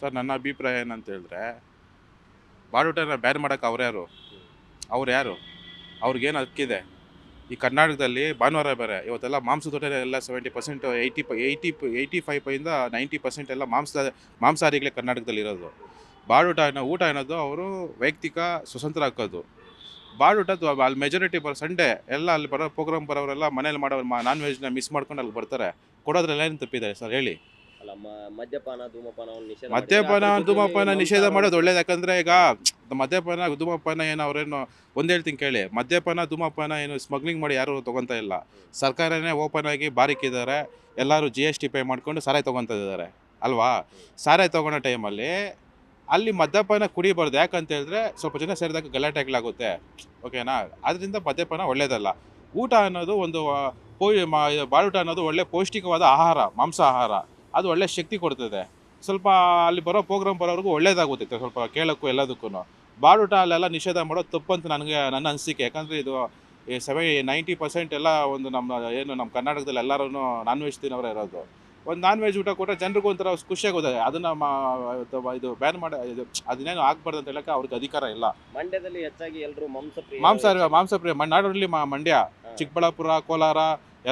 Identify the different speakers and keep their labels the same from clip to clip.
Speaker 1: Sir, ನನ್ನ ಅಭಿಪ್ರಾಯ ಏನಂತ ಹೇಳಿದ್ರೆ ಬಾಡೂಟನ ಬ್ಯಾನ್ ಮಾಡೋಕೆ ಅವ್ರು ಯಾರು? ಅವ್ರು ಯಾರು? ಅವ್ರಿಗೇನು ಹಕ್ಕಿದೆ? ಈ ಕರ್ನಾಟಕದಲ್ಲಿ ಭಾನುವಾರ ಬೇರೆ, ಇವತ್ತೆಲ್ಲ ಮಾಂಸದ ಹೋಟೆಲ್ ಎಲ್ಲ seventy percent eighty eighty eighty five ಪೈಯಿಂದ ninety percent ಎಲ್ಲ ಮಾಂಸ, ಮಾಂಸಾಹಾರಿಗಳೇ ಕರ್ನಾಟಕದಲ್ಲಿ ಇರೋದು. ಬಾಡೂಟ ಊಟ ಅನ್ನೋದು ಅವರು ವೈಯಕ್ತಿಕ ಸ್ವತಂತ್ರ ಹಾಕೋದು. ಬಾಡೂಟ ಅಲ್ಲಿ ಮೆಜಾರಿಟಿ ಬರೋ ಸಂಡೇ ಎಲ್ಲ ಅಲ್ಲಿ ಬರೋ ಪ್ರೋಗ್ರಾಮ್ ಬರೋರೆಲ್ಲ ಮನೇಲಿ ಮಾಡೋ ನಾನ್ ವೆಜ್ನ ಮಿಸ್ ಮಾಡ್ಕೊಂಡು ಅಲ್ಲಿ ಬರ್ತಾರೆ. ಕೊಡೋದ್ರಲ್ಲಿ ಏನು ತಪ್ಪಿದೆ ಸರ್, ಹೇಳಿ.
Speaker 2: ಮದ್ಯಪಾನ ಧೂಮಪಾನವನ್ನು ನಿಷೇಧ
Speaker 1: ಮದ್ಯಪಾನ ಧೂಮಪಾನ ನಿಷೇಧ ಮಾಡೋದು ಒಳ್ಳೇದು ಯಾಕಂದ್ರೆ ಈಗ ಮದ್ಯಪಾನ ಧೂಮಪಾನ ಏನು ಅವ್ರೇನು ಒಂದ್ ಹೇಳ್ತೀನಿ ಕೇಳಿ. ಮದ್ಯಪಾನ ಧೂಮಪಾನ ಏನು ಸ್ಮಗ್ಲಿಂಗ್ ಮಾಡಿ ಯಾರು ತಗೊಂತ ಇಲ್ಲ. ಸರ್ಕಾರನೇ ಓಪನ್ ಆಗಿ ಬಾರಿಕಿದ್ದಾರೆ ಎಲ್ಲರೂ ಜಿ ಎಸ್ ಟಿ ಪೇ ಮಾಡ್ಕೊಂಡು ಸಾರಾಯಿ ತಗೊಂತ ಇದ್ದಾರೆ ಅಲ್ವಾ? ಸಾರಾಯಿ ತಗೊಳ್ಳೋ ಟೈಮಲ್ಲಿ ಅಲ್ಲಿ ಮದ್ಯಪಾನ ಕುಡಿಬಾರ್ದು. ಯಾಕಂತ ಹೇಳಿದ್ರೆ ಸ್ವಲ್ಪ ಜನ ಸೇರಿದಾಗ ಗಲಾಟೆಗಳಾಗುತ್ತೆ ಓಕೆನಾ? ಅದರಿಂದ ಮದ್ಯಪಾನ ಒಳ್ಳೇದಲ್ಲ. ಊಟ ಅನ್ನೋದು ಒಂದು ಪೋ ಬಾಳೂಟ ಅನ್ನೋದು ಒಳ್ಳೆ ಪೌಷ್ಟಿಕವಾದ ಆಹಾರ ಮಾಂಸ ಆಹಾರ ಅದು ಒಳ್ಳೆ ಶಕ್ತಿ ಕೊಡ್ತದೆ. ಸ್ವಲ್ಪ ಅಲ್ಲಿ ಬರೋ ಪ್ರೋಗ್ರಾಮ್ ಬರೋರ್ಗು ಒಳ್ಳೇದಾಗುತ್ತೆ ಸ್ವಲ್ಪ ಕೇಳೋಕ್ಕೂ ಎಲ್ಲದಕ್ಕೂ ಬಾಡೂಟ ಅಲ್ಲೆಲ್ಲ ನಿಷೇಧ ಮಾಡೋದು ತಪ್ಪಂತ ಅಂತ ನನಗೆ ನನ್ನ ಅನಿಸಿಕೆ. ಯಾಕಂದರೆ ಇದು ಈ ಸೆವೆ ನೈಂಟಿ ಪರ್ಸೆಂಟ್ ಎಲ್ಲ ಒಂದು ನಮ್ಮ ಏನು ನಮ್ಮ ಕರ್ನಾಟಕದಲ್ಲಿ ಎಲ್ಲರೂ ನಾನ್ ವೆಜ್ ತಿನ್ನೋರೇ ಇರೋದು. ಒಂದು ನಾನ್ ವೆಜ್ ಊಟ ಕೊಟ್ಟರೆ ಜನರಿಗೂ ಒಂಥರ ಖುಷಿಯಾಗೋದೆ. ಅದನ್ನು ಮಾ ಇದು ಬ್ಯಾನ್ ಮಾಡಿ ಇದು ಅದನ್ನೇನು ಆಗಬಾರ್ದು ಅಂತ ಹೇಳಕ್ಕೆ ಅವ್ರಿಗೆ ಅಧಿಕಾರ ಇಲ್ಲ.
Speaker 2: ಮಂಡ್ಯದಲ್ಲಿ ಹೆಚ್ಚಾಗಿ ಎಲ್ಲರೂ ಮಾಂಸ
Speaker 1: ಮಾಂಸ ಮಾಂಸ ಪ್ರಿಯ ನಾಡಲ್ಲಿ ಮಂಡ್ಯ. ಚಿಕ್ಕಬಳ್ಳಾಪುರ ಕೋಲಾರ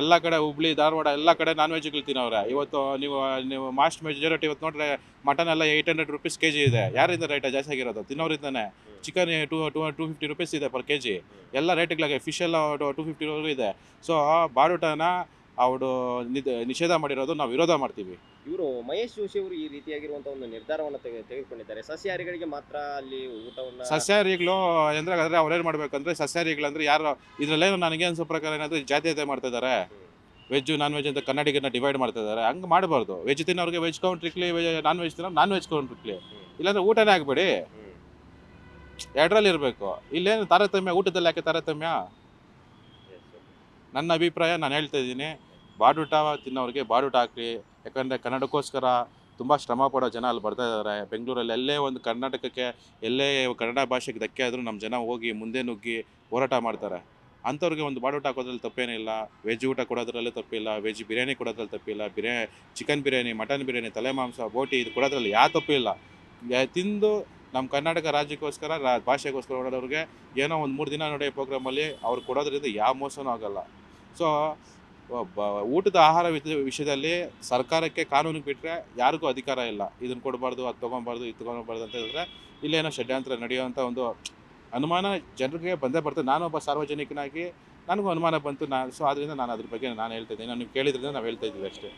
Speaker 1: ಎಲ್ಲ ಕಡೆ ಹುಬ್ಳಿ, ಧಾರವಾಡ, ಎಲ್ಲ ಕಡೆ ನಾನ್ ವೆಜ್ಗಳು ತಿನ್ನೋರೆ ಇವತ್ತು ನೀವು ನೀವು ಮಾಸ್ಟ್ ಮೆಜಾರಿಟಿ ಇವತ್ತು ನೋಡ್ರೆ ಮಟನ್ ಎಲ್ಲ eight hundred rupees K G ಇದೆ. ಯಾರಿಂದ ರೇಟ್ ಜಾಸ್ತಿ ಆಗಿರೋದು? ತಿನ್ನೋರಿಂದಾನೆ chicken two two two fifty rupees ಇದೆ ಪರ್ ಕೆ ಜಿ ಎಲ್ಲ ರೇಟ್ಗಳಾಗೆ ಫಿಶ್ ಎಲ್ಲ ಟೂ ಫಿಫ್ಟಿವರೆಗೂ ಇದೆ. ಸೊ ಬಾಡೂಟನ ಅವರು ನಿಷೇಧ ಮಾಡಿರೋದು, ನಾವು ವಿರೋಧ ಮಾಡ್ತೀವಿ.
Speaker 2: ಇವರು ಮಹೇಶ್ ಜೋಶಿ ಅವರು ಈ ರೀತಿಯಾಗಿರುವಂತಹ ಒಂದು ನಿರ್ಧಾರವನ್ನು ತೆಗೆ ತೆಗೆದುಕೊಂಡಿದ್ದಾರೆ. ಸಸ್ಯಾಹಾರಿಗಳಿಗೆ ಮಾತ್ರ ಅಲ್ಲಿ ಊಟವನ್ನು
Speaker 1: ಸಸ್ಯಾಹಾರಿಗಳು ಅಂದ್ರೆ ಅಂದ್ರೆ ಅವ್ರೇನು ಮಾಡ್ಬೇಕಂದ್ರೆ ಸಸ್ಯಾಹಾರಿಗಳಂದ್ರೆ ಯಾರು ಇದ್ರಲ್ಲೇನು ನನಗೆ ಅನ್ಸೋ ಪ್ರಕಾರ ಏನಾದ್ರೆ ಜಾತ್ಯತೆ ಮಾಡ್ತಾ ಇದ್ದಾರೆ ವೆಜ್ ನಾನ್ ವೆಜ್ ಅಂತ ಕನ್ನಡಿಗರನ್ನ ಡಿವೈಡ್ ಮಾಡ್ತಾ ಇದ್ದಾರೆ ಹಂಗೆ ಮಾಡಬಾರ್ದು. ವೆಜ್ ತಿನ್ನೋರಿಗೆ ವೆಜ್ ಕೌಂಟ್ರಿಕ್ಲಿ ನಾನ್ ವೆಜ್ ತಿನ್ನೋ ನಾನ್ ವೆಜ್ ಕೌಂಟ್ರಿಕ್ಲಿ ಇಲ್ಲಾಂದ್ರೆ ಊಟನೇ ಆಗಬೇಡಿ. ಎರಡರಲ್ಲಿ ಇರಬೇಕು. ಇಲ್ಲೇನು ತಾರತಮ್ಯ ಊಟದಲ್ಲಿ ಯಾಕೆ ತಾರತಮ್ಯ? ನನ್ನ ಅಭಿಪ್ರಾಯ ನಾನು ಹೇಳ್ತಾ ಇದ್ದೀನಿ. ಬಾಡೂಟ ತಿನ್ನೋರಿಗೆ ಬಾಡೂಟ ಹಾಕಿ ಯಾಕಂದರೆ ಕನ್ನಡಕ್ಕೋಸ್ಕರ ತುಂಬ ಶ್ರಮ ಪಡೋ ಜನ ಅಲ್ಲಿ ಬರ್ತಾ ಇದ್ದಾರೆ ಬೆಂಗಳೂರಲ್ಲಿ ಎಲ್ಲೇ ಒಂದು ಕರ್ನಾಟಕಕ್ಕೆ, ಎಲ್ಲೇ ಕನ್ನಡ ಭಾಷೆಗೆ ಧಕ್ಕೆ ಆದರೂ ನಮ್ಮ ಜನ ಹೋಗಿ ಮುಂದೆ ನುಗ್ಗಿ ಹೋರಾಟ ಮಾಡ್ತಾರೆ. ಅಂಥವ್ರಿಗೆ ಒಂದು ಬಾಡೂಟ ಹಾಕೋದ್ರಲ್ಲಿ ತಪ್ಪೇನಿಲ್ಲ. ವೆಜ್ ಊಟ ಕೊಡೋದ್ರಲ್ಲಿ ತಪ್ಪಿಲ್ಲ. ವೆಜ್ ಬಿರಿಯಾನಿ ಕೊಡೋದ್ರಲ್ಲಿ ತಪ್ಪಿಲ್ಲ. ಬಿರಿಯಾ, ಚಿಕನ್ ಬಿರಿಯಾನಿ, ಮಟನ್ ಬಿರಿಯಾನಿ, ತಲೆ ಮಾಂಸ, ಬೋಟಿ ಇದು ಕೊಡೋದ್ರಲ್ಲಿ ಯಾವ ತಪ್ಪಿಲ್ಲ. ತಿಂದು ನಮ್ಮ ಕರ್ನಾಟಕ ರಾಜ್ಯಕ್ಕೋಸ್ಕರ, ರಾ, ಭಾಷೆಗೋಸ್ಕರ ಓಡೋದವ್ರಿಗೆ ಏನೋ ಒಂದು ಮೂರು ದಿನ ನೋಡಿ ಪ್ರೋಗ್ರಾಮಲ್ಲಿ ಅವ್ರು ಕೊಡೋದ್ರಿಂದ ಯಾವ ಮೋಸನೂ ಆಗೋಲ್ಲ. ಸೊ ಊಟದ ಆಹಾರ ವಿಷ- ವಿಷಯದಲ್ಲಿ ಸರ್ಕಾರಕ್ಕೆ ಕಾನೂನಿಗೆ ಬಿಟ್ಟರೆ ಯಾರಿಗೂ ಅಧಿಕಾರ ಇಲ್ಲ. ಇದನ್ನು ಕೊಡಬಾರ್ದು ಅದು ತೊಗೊಬಾರ್ದು ಇದು ತೊಗೊಬಾರ್ದು ಅಂತ ಹೇಳಿದ್ರೆ ಇಲ್ಲೇನೋ ಷಡ್ಯಂತ್ರ ನಡೆಯುವಂಥ ಒಂದು ಅನುಮಾನ ಜನರಿಗೆ ಬಂದೇ ಬರ್ತದೆ ನಾನೊಬ್ಬ ಸಾರ್ವಜನಿಕನಾಗಿ ನನಗೂ ಅನುಮಾನ ಬಂತು. ನಾನು ಸೊ ಆದ್ದರಿಂದ ನಾನು ಅದ್ರ ಬಗ್ಗೆ ನಾನು ಹೇಳ್ತಾ ಇದ್ದೀನಿ. ನೀವು ಕೇಳಿದ್ರಿಂದ ನಾವು ಹೇಳ್ತಾ ಇದ್ದೀವಿ ಅಷ್ಟೇ.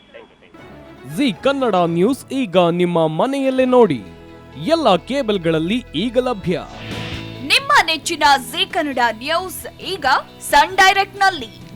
Speaker 3: ಜಿ ಕನ್ನಡ ನ್ಯೂಸ್ ಈಗ ನಿಮ್ಮ ಮನೆಯಲ್ಲೇ ನೋಡಿ. ಎಲ್ಲ ಕೇಬಲ್ಗಳಲ್ಲಿ ಈಗ ಲಭ್ಯ.
Speaker 4: ನಿಮ್ಮ ನೆಚ್ಚಿನ ಜಿ ಕನ್ನಡ ನ್ಯೂಸ್ ಈಗ ಸನ್ ಡೈರೆಕ್ಟ್ನಲ್ಲಿ